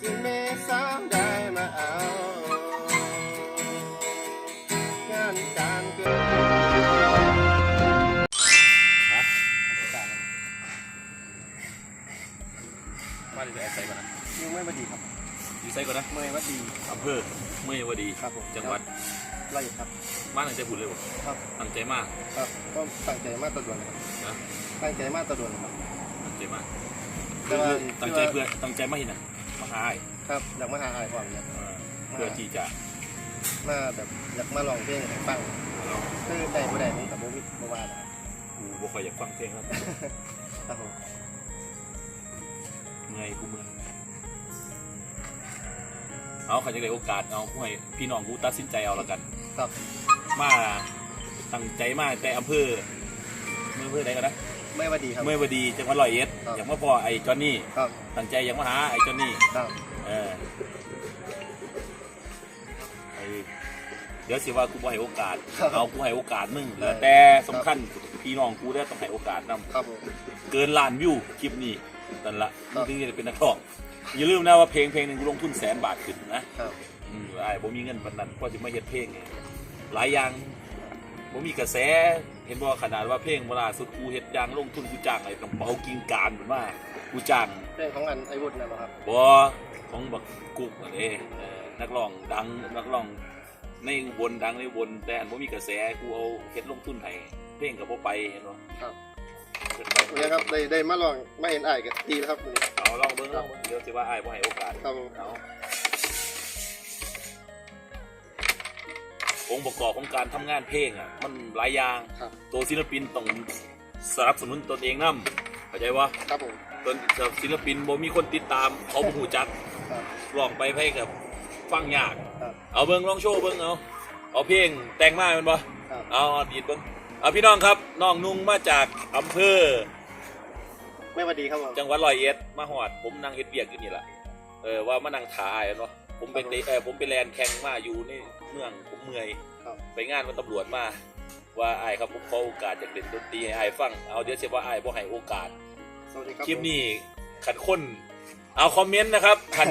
สิเมสาวได้มาเอางานการเกิดฮะมาที่ไซก่อนนะยังไม่มาดีครับอยู่ไซก่อนนะเมื่อยว่าดีอำเภอเมยวดีครับผมจังหวัดไล่ครับมาตั้งใจพูดเลยบ่ครับตั้งใจมากครับก็ตั้งใจมากตะดวนครับนะตั้งใจมากตะดวนครับตั้งใจมากแต่ว่าตั้งใจเพื่อตั้งใจมาเห็นนะ มาหาอ้ายครับอยากมาหาอายก่อนเนี่ยเออเพื่อที่จะมาแบบอยากมาลองเพลงให้ฟังเราคือได้บ่ได้นี่กับโบวิดโบวานะครับกูบ่ค่อยอยากฟังเพลงแล้วครับผมเมื่อยกูเมื่อยเอาขันจะได้โอกาสเอาผู้ให้พี่น้องกูตัดสินใจเอาละกัน ครับมาตั้งใจมากแต่อำเภอเมื่ออำเภอใดกันนะไม่ว่าดีครับ เมื่อวดีจังหวัดร้อยเอ็ดครับ อยากมาพอไอ้จอนนี่ครับตั้งใจอยากมาหาไอ้จอนนี่ครับเออไอ้เดี๋ยวสิว่ากูบ่ให้โอกาสครับเอากูให้โอกาสมึงได้แต่สำคัญพี่น้องกูได้ต้องให้โอกาสนำครับผม เกินล้านวิวคลิปนี้นั่นละครับมึงถึงจะเป็นนักร้องอย่าลืมนะว่าเพลงเพลงหนึ่งกูลงทุนแสนบาทขึ้นนะ ครับ อืมไอ้ผมมีเงินปานนั้นพอจะมาเฮ็ดเพลงไงหลายอย่าง ผมมีกระแสเห็นบ่ขนาดว่าเพลงเวลาสุดกูเฮ็ดอยางลงทุนกูจ้างไอ้ต้องเป่ากิ่งการเหมือนว่ากูจ้างเพลงของอันไอวุฒินะครับบอของบักกุกนั่นเองเออนักร้องดังนักร้องในอุบนดังในอุบนแต่อันบ่มีกระแสกูเอาเฮ็ดลงทุนให้เพลงกับบ่ไปเห็นบ่ครับเกินไปเนี่ยครับได้ได้มาลองมาเห็นอายกันดีแล้วครับวันนี้เอาลองเบิ่งลองเบิ่งเดี๋ยวสิว่าอ้ายบ่ให้โอกาสครับผมเอา องค์ประกอบของการทำงานเพลงอะมันหลายอย่างครับตัวศิลปินต้องสนับสนุนตนเองนํเข้าใจบ่ครับผมตนศิลปินบ่มีคนติดตามเขาบ่ฮู้จักครับร้องไปเพลงกับฟังยากครับเอาเบิ้งลองโชว์เบิ้งเอาเอาเพลงแต่งมาเป็นปะครับเอาเอาดีดเบิ้งเอาพี่น้องครับน้องนุ่งมาจากอำเภอไม่ว่าดีครับผมจังหวัดร้อยเอ็ดมาหอดผมนั่งเฮ็ดเบียกอยู่นี่แหละเออว่ามานั่งถ่ายเนาะผมเป็นเออผมไปแลนแข่งมาอยู่ใน เมืองผมเมื่อยครับไปงานมันตำรวจมา ว่าไอ้ายครับผมขอโอกาสจากเล่นดนตรีให้ไอ้ายฟังเอาเดี๋ยวเสียว่าไอ้ายบ่ให้โอกาส สวัสดีครับคลิปนี้ขันคนเอาคอมเมนต์นะครับขัน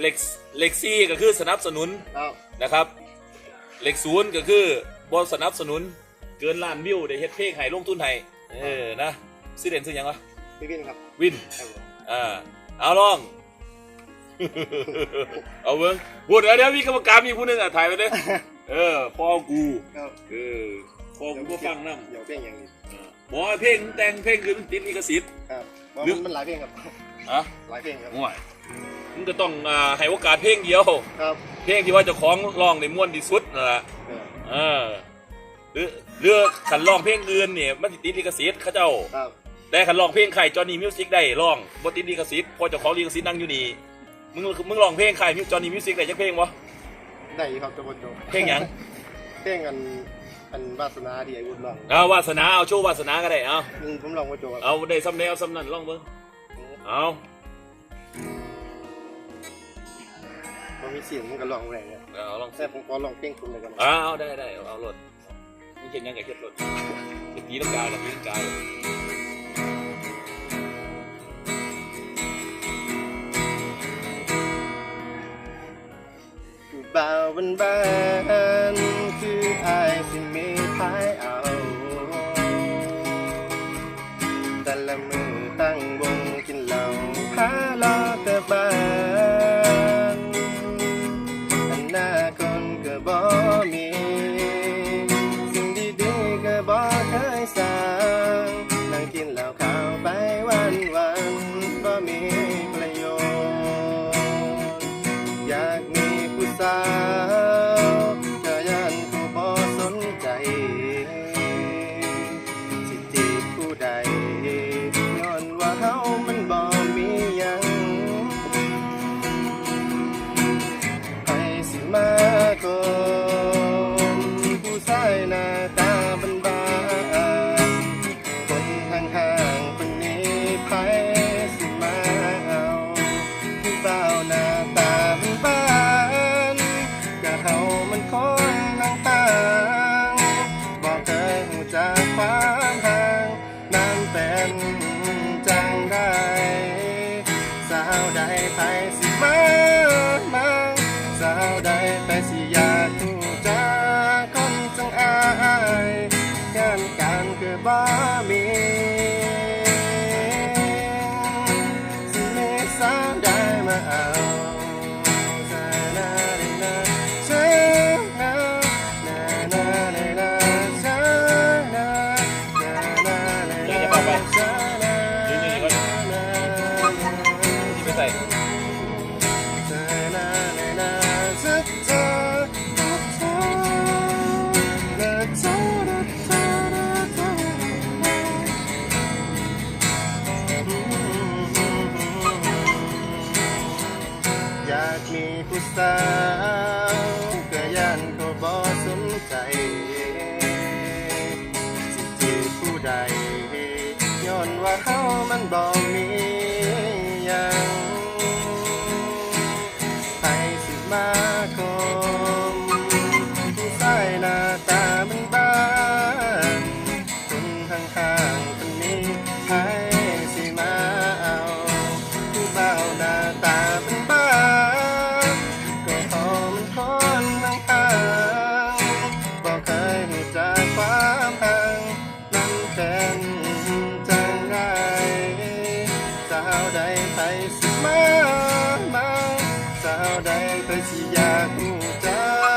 เล็กเล็กซี่ก็คือสนับสนุนครับนะครับเลขศูนย์ก็คือบอสนับสนุน เกินล้านวิวได้เฮ็ดเพลงให้ลงทุนให้เออนะซื้อเด่นซื้อหยังวะพี่วินครับวิน ครับผม อ่าเอาลอง เอาเบิ้งพูดเดี๋ยวเดี๋ยวมีกรรมการมีผู้หนึงอะถ่ายไปเลยเออพ่อกูครับเออพ่อกูก็ฟังน้เดี๋ยวเพลงอย่างนี้ำบอกว่าเพลงแต่งเพลงคือมันติดลิขสิทธิ์ ครับว่าลืมัมนมันหลายเพลงครับอะหลายเพลงครับง่วยมึงก็ต้องอ่าให้โอกาสเพลงเดียว ครับเพลงที่ว่าเจะคล้าของร้องในม่วนที่สุดนั่นแหละเออเออหรือหรือขันร้องเพลงอื่นเนี่ยมันติดลิขสิทธิ์เขาเจ้า ครับ แต่ขันร้องเพลงใครจอห์นนี่มิวสิกได้ร้องบ่ติดลิขสิทธิ์เพอเจ้าของลิขสิทธิ์นั่งอยู่นี่ มึงมึงร้องเพลงใครจอห์นนี่มิวสิกได้จักเพลงบ่ได้อยู่ครับทุกคนโจเพลงหยังเพลงอันอันวาสนาที่ไอวุฒิลองเอาวาสนาเอาโชว์วาสนาก็ได้เอาอืมผมลองว่าโจครับเอาได้ซ้ำแนวซ้ำนั่นลองเบิ่งเอามันมีเสียงมันก็ลองแรงเนี่ยเอาลองแต่ผมขอลองเพลงคุณเลยกันเอาเอาได้ได้เอาเอารถมึงเห็นยังไงเฮ็ดรถเฮ็ดตีลังกาแล้วตีลังกา เลากมีผู้สาวก็ยันเขาบ่สนใจ สิจีผู้ใดย้อนว่าเฮามันบ่ ใดเคย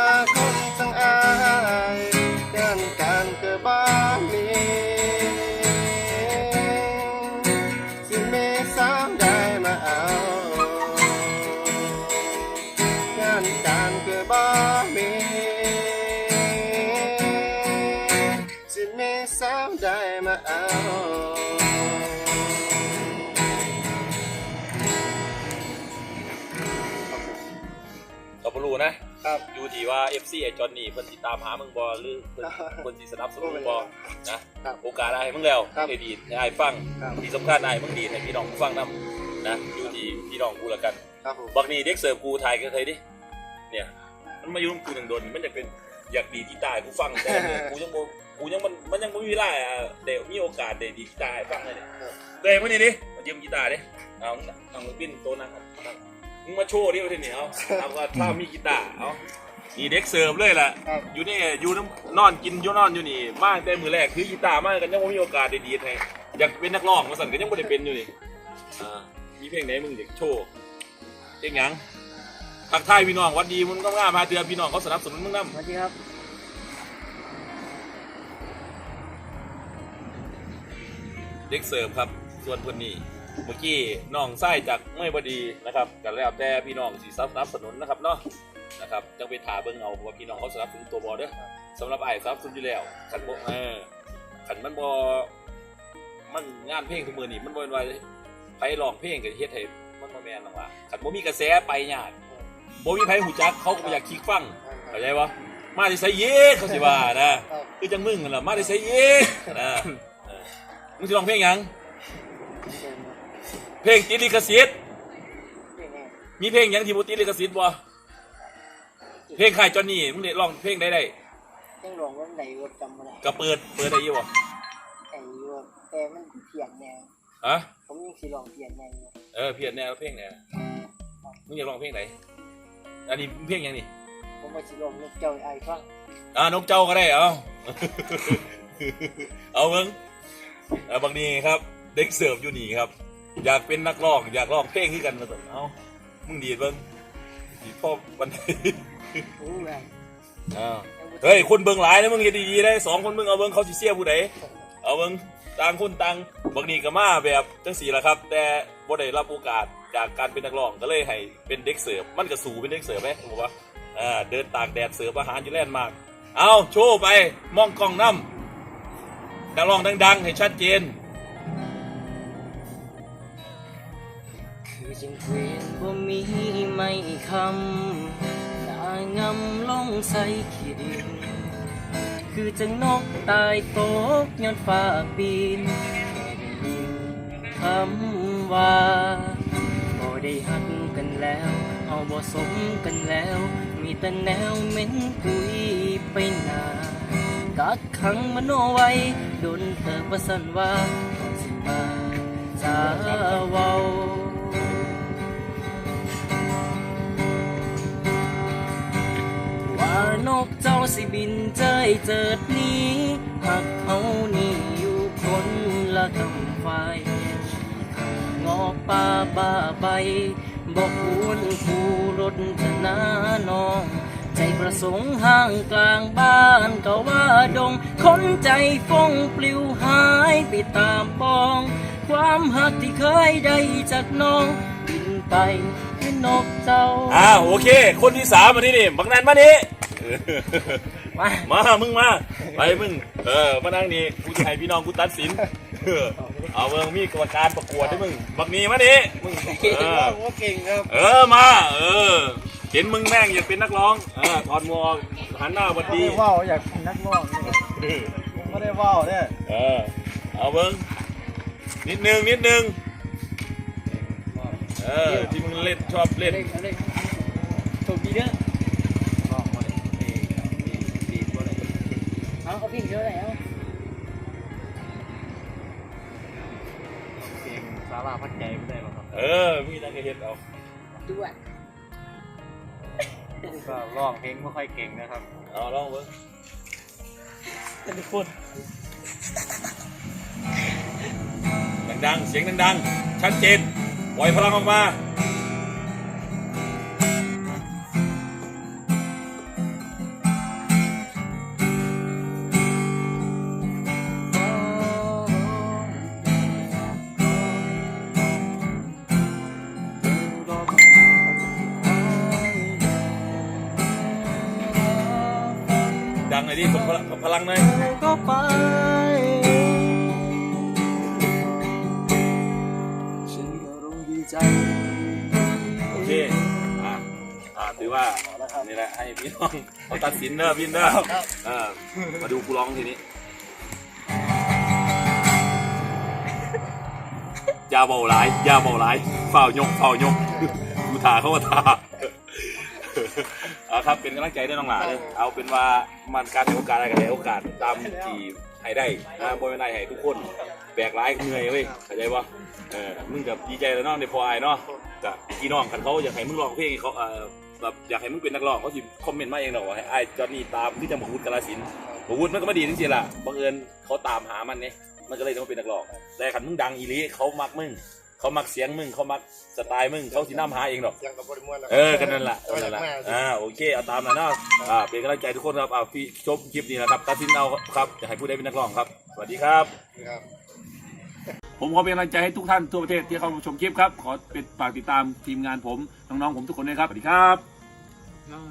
นะครับ อยู่ที่ว่า FC ไอ้จอนนี่เพิ่นสิตามหามึงบ่หรือเพิ่นเพิ่นสิสนับสนุนมึงบ่นะครับโอกาสได้ให้มึงแล้วครับให้ดีดให้อ้ายฟังครับ ที่สำคัญอ้ายมึงดีดให้พี่น้องฟังนํนะอยู่ที่พี่น้องกูละกัน ครับผมบักนี่เด็กเสิร์ฟกูถ่ายกันเคยดิ เนี่ย มันมาอยู่กับกูหนึ่งโดนมันอยากเป็นอยากดีดกีตาร์ให้กูฟังแต่เนี่ยกูยังบ่กูยังมันมันยังไม่มีเวลาอะเดี๋ยวมีโอกาสได้ดีดกีตาร์ให้ฟังเลยเนี่ยตัวเองมานี่ดิมายืมกีตาร์ดิเอาเอามือปิ้นโต๊ะนั่งครับนั่ง มึงมาโชว์ดิว่าที่นี่เอาเอาว่าถ้ามีกีตาร์เอานี่เด็กเสิร์ฟเลยล่ะ ครับ อยู่นี่อยู่น้ำนอนกินอยู่นอนอยู่นี่มากแต่มือแรกคือกีตาร์มากกันยังไม่มีโอกาสได้ดีดให้อยากเป็นนักร้องมาสั่นก็ยังไม่ได้เป็นอยู่นี่อ่ามีเพลงไหนมึงอยากโชว์เพลงหยังทักทายพี่น้องหวัดดีมึงก็ง่ามาเตือนพี่น้องเขาสนับสนุนมึงนำสวัสดีครับเด็กเสริมครับส่วนคนนี้ เมื่อกี้น้องไส้จากไม่บดีนะครับกันแล้วแต่พี่น้องสีซับนับสนุนนะครับเนาะนะครับจังไปถาเบิ่งเอาว่าพี่น้องเขาสนับสนุนตัวบอเด้อสำหรับไอ้ายสนับสนุนอยู่แล้วขันบเออขันมันบอมันงานเพลงทุกมือนี่มันบอเป็นว่าไปร้องเพลงกับเฮ็ดให้มันบ่แม่นหรอกว่าขันบ่มีกระแสไปยากบ่มีไผหูจักเขาก็บ่อยากคลิกฟังเข้าใจปะมาที่ไสเย่เขาสิว่านะคือจังมึงนั่นล่ะมาที่ไสเย่นะเออมึงสิร้องเพลงหยัง เพลงติดลิขสิทธิ์มีเพลงหยังที่บ่ติดลิขสิทธิ์บ่เพลงใครจอนนี่มึงได้ร้องเพลงได้ได้ยังหลงว่าไหนว่าจำไม่ได้ก็เปิดเปิดได้อยู่บ่ไอ้ว่าแต่มันเถียงแนวฮะผมยังสิลองเถียงแนวอยู่เออเพียนแนวเพลงไหนมึงอยากร้องเพลงไหนอันนี้เพลงหยังนี่ผมมาสิลองนกเจ้าไอ้ฟังอ่านกเจ้าก็ได้เอาเอาเบิ่งเอาบางนี้ครับ เด็กเสิร์ฟอยู่นี่ครับ อยากเป็นนักร้อง อยากร้องเพลงคือกันมาสั่นเอามึงดีดเบิ่งดีดพ่อวันไหนรู้ไงอ้าวเฮ้ยคนเบิ่งหลายนะมึงเฮ็ดดีๆได้สองคนมึงเอาเบิ่งเขาสิเสียผู้ใดเอาเบิ่งต่างคนต่างบางนี้ก็มาแบบจังสี่ละครับ แต่บ่ได้รับโอกาสจากการเป็นนักร้องก็เลยให้เป็นเด็กเสิร์ฟมันก็สู่เป็นเด็กเสิร์ฟไหมผมว่าอ่าเดินตากแดดเสิร์ฟอาหารอยู่แลนด์มาร์กเอาโชว์ไปมองกล้องน้ำนักร้องดัง ๆ ให้ชัดเจน จึงเวียนบ่มีไม่คำนางำลงใส่ขี้ดิน คือจังนกตายตกย้อนฟ้าปีนคำว่าบ่ได้หักกันแล้ว เอาบ่สมกันแล้ว มีแต่แนวเหม็นกุยไปหนากักขังมโนไว้โดนเธอประสันว่าสิมาจะเว้าวา นกเจ้าสิบินเจยเจิดหนี้หักเขานี่อยู่คนละกำไฟงอกป่าบ้าใบบอกควรผู้รถชนะน้องใจประสงค์ห่างกลางบ้านก็ว่าดง คนใจฟงปลิวหายไปตามปอง ความหักที่เคยได้จากน้องบินไปเป็นนกเจ้าอ่าโอเค คนที่สามมาที่นี่บักนันมานี่ มา มา มึงมา ไปมึง เออ มานั่งนี่กูจะให้พี่น้องกูตัดสิน เออเอาเมืองมีกรรมการประกวดด้วยมึง บักนี้มาดิมึง เออ ว่าเก่งครับเออ มา เออ เห็นมึงแม่งอยากเป็นนักร้อง เออ ถอดหมวกหันหน้าหวัดไม่ดี ได้ว่าวอยากเป็นนักร้องนี่ไม่ได้ว่าวเนี่ยเออ เอาเบิ้งนิดนึงนิดนึง เออ ที่มึงเล่นชอบเล่น โชคดีเด้อ เอาเอาพี่เยอะแล้วเก่งสาราพัดใจไม่ได้หรอกครับเออมีอะไรก็เห็นเอาด้วยก็ร้องเพลงไม่ค่อยเก่งนะครับเอาลองเบิ้งทุกคนดังๆ เสียงดังๆ ชัดเจน ปล่อยพลังออกมา ดังหน่อยดิส่งพลังพลังหน่อยก็ไป ฉันก็รู้ดีใจโอเคอะอ่าถือว่านี่แหละให้พี่น้องเขาตัดสินเนอะพี่เนอะเออมาดูกูร้องทีนี้อย่าเบาหลายอย่าเบาหลายเฝ้ายกเฝ้ายกกูถ่าเขาว่าถ่า เอาครับเป็นกำลังใจด้วยน้องหลาเลยเอาเป็นว่ามันการให้โอกาสอะไรกันให้โอกาสตามที่ให้ได้นะบอยไม่ได้ให้ทุกคนแบกร้ายเหนื่อยเว้ยเข้าใจปะเออมึงกับดีใจแล้วเนาะในพอไอายเนาะกับพี่น้องกันเขาอยากให้มึงร้องเพลงให้เขาเออแบบอยากให้มึงเป็นนักร้องเขาสิคอมเมนต์มาเองหรอกว่าให้ไอ้ายจอห์นนี่ตามที่จะมาพูดกาลสินธุ์มาพูดมันก็ไม่ดีจริงๆล่ะบังเอิญเขาตามหามันเนี่ยมันก็เลยต้องมาเป็นนักร้องแต่ขันมึงดังอีหลีเขามักมึง เขามักเสียงมึงเขามักสไตล์มึงเขาสิน้ำหาเองหรอกยังกับบริมวลเออกันนั่นแหละกันนั่นแหละอ่าโอเคเอาตามนั้นเนาะอ่าเป็นกำลังใจทุกคนครับอ่าพี่ชมคลิปนี้นะครับตัดสินเอาครับจะให้ผู้ใดเป็นนักร้องครับ สวัสดีครับครับ ผมขอเป็นกำลังใจให้ทุกท่านทั่วประเทศที่เข้ามาชมคลิปครับ ขอเป็นฝากติดตามทีมงานผมน้องๆผมทุกคนด้วยครับสวัสดีครับ